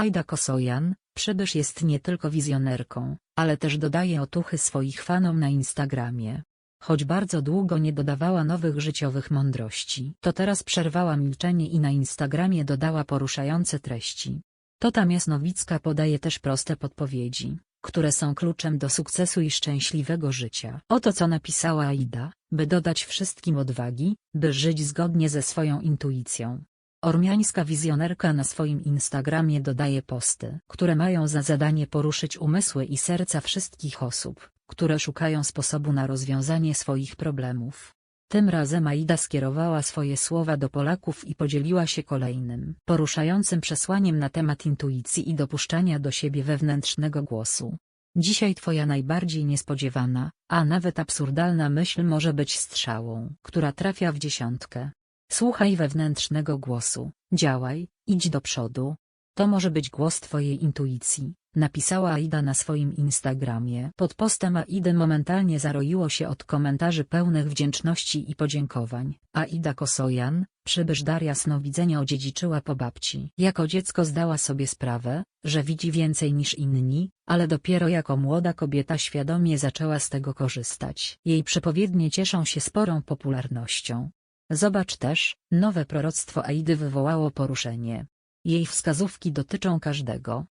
Aida Kosojan, przybysz jest nie tylko wizjonerką, ale też dodaje otuchy swoich fanom na Instagramie. Choć bardzo długo nie dodawała nowych życiowych mądrości, to teraz przerwała milczenie i na Instagramie dodała poruszające treści. Tota Miasnowicka podaje też proste podpowiedzi, które są kluczem do sukcesu i szczęśliwego życia. Oto co napisała Aida, by dodać wszystkim odwagi, by żyć zgodnie ze swoją intuicją. Ormiańska wizjonerka na swoim Instagramie dodaje posty, które mają za zadanie poruszyć umysły i serca wszystkich osób, które szukają sposobu na rozwiązanie swoich problemów. Tym razem Aida skierowała swoje słowa do Polaków i podzieliła się kolejnym, poruszającym przesłaniem na temat intuicji i dopuszczania do siebie wewnętrznego głosu. Dzisiaj twoja najbardziej niespodziewana, a nawet absurdalna myśl może być strzałą, która trafia w dziesiątkę. Słuchaj wewnętrznego głosu, działaj, idź do przodu. To może być głos twojej intuicji, napisała Aida na swoim Instagramie. Pod postem Aidy momentalnie zaroiło się od komentarzy pełnych wdzięczności i podziękowań. Aida Kosojan, przybysz dar jasnowidzenia odziedziczyła po babci. Jako dziecko zdała sobie sprawę, że widzi więcej niż inni, ale dopiero jako młoda kobieta świadomie zaczęła z tego korzystać. Jej przepowiednie cieszą się sporą popularnością. Zobacz też, nowe proroctwo Aidy wywołało poruszenie. Jej wskazówki dotyczą każdego,